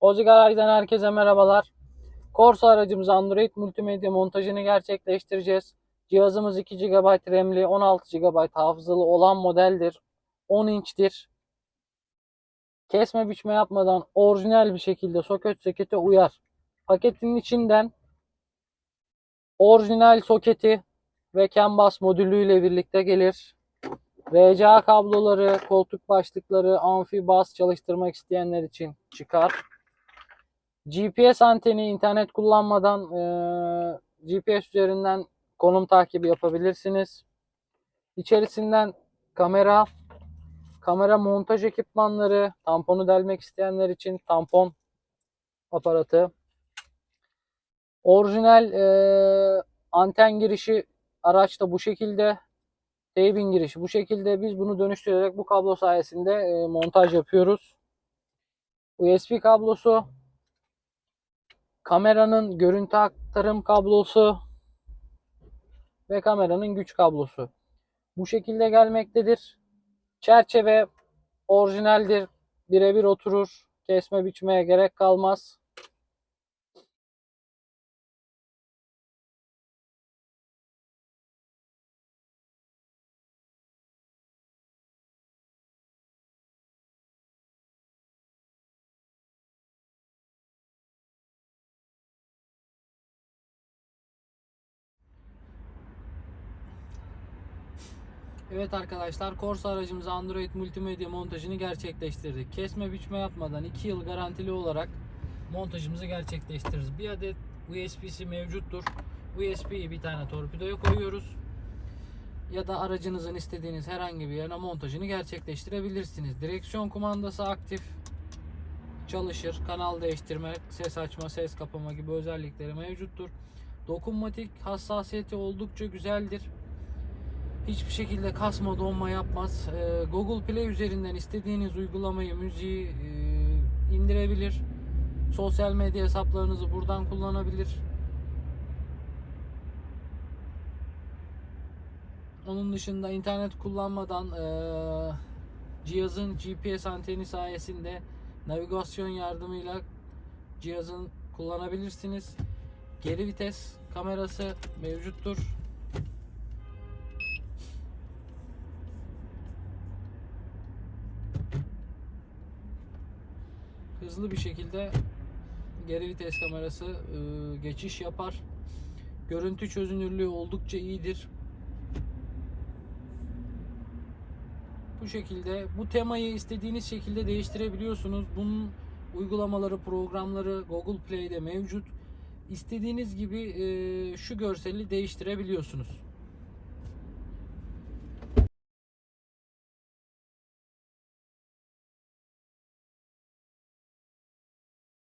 Ozi Garaj'dan herkese merhabalar. Corsa aracımıza Android multimedya montajını gerçekleştireceğiz. Cihazımız 2 GB RAM'li, 16 GB hafızalı olan modeldir. 10 inçtir. Kesme biçme yapmadan orijinal bir şekilde soket sokete uyar. Paketin içinden orijinal soketi ve CAN modülüyle birlikte gelir. RCA kabloları, koltuk başlıkları, amfi bas çalıştırmak isteyenler için çıkar. GPS anteni internet kullanmadan eee, GPS üzerinden konum takibi yapabilirsiniz. İçerisinden kamera, kamera montaj ekipmanları, tamponu delmek isteyenler için tampon aparatı. Orijinal eee, anten girişi araçta bu şekilde. Teybin girişi bu şekilde. Biz bunu dönüştürerek bu kablo sayesinde eee, montaj yapıyoruz. USB kablosu, kameranın görüntü aktarım kablosu ve kameranın güç kablosu. Bu şekilde gelmektedir. Çerçeve orijinaldir. Birebir oturur. Kesme biçmeye gerek kalmaz. Evet arkadaşlar Corsa aracımıza Android multimedya montajını gerçekleştirdik. Kesme biçme yapmadan 2 yıl garantili olarak montajımızı gerçekleştiririz. Bir adet USB'si mevcuttur. USB'yi bir tane torpidoya koyuyoruz. Ya da aracınızın istediğiniz herhangi bir yerine montajını gerçekleştirebilirsiniz. Direksiyon kumandası aktif çalışır. Kanal değiştirme, ses açma, ses kapama gibi özellikleri mevcuttur. Dokunmatik hassasiyeti oldukça güzeldir hiçbir şekilde kasma donma yapmaz. Ee, Google Play üzerinden istediğiniz uygulamayı, müziği e, indirebilir. Sosyal medya hesaplarınızı buradan kullanabilir. Onun dışında internet kullanmadan e, cihazın GPS anteni sayesinde navigasyon yardımıyla cihazın kullanabilirsiniz. Geri vites kamerası mevcuttur. Hızlı bir şekilde geri vites kamerası e, geçiş yapar. Görüntü çözünürlüğü oldukça iyidir. Bu şekilde bu temayı istediğiniz şekilde değiştirebiliyorsunuz. Bunun uygulamaları, programları Google Play'de mevcut. İstediğiniz gibi e, şu görseli değiştirebiliyorsunuz.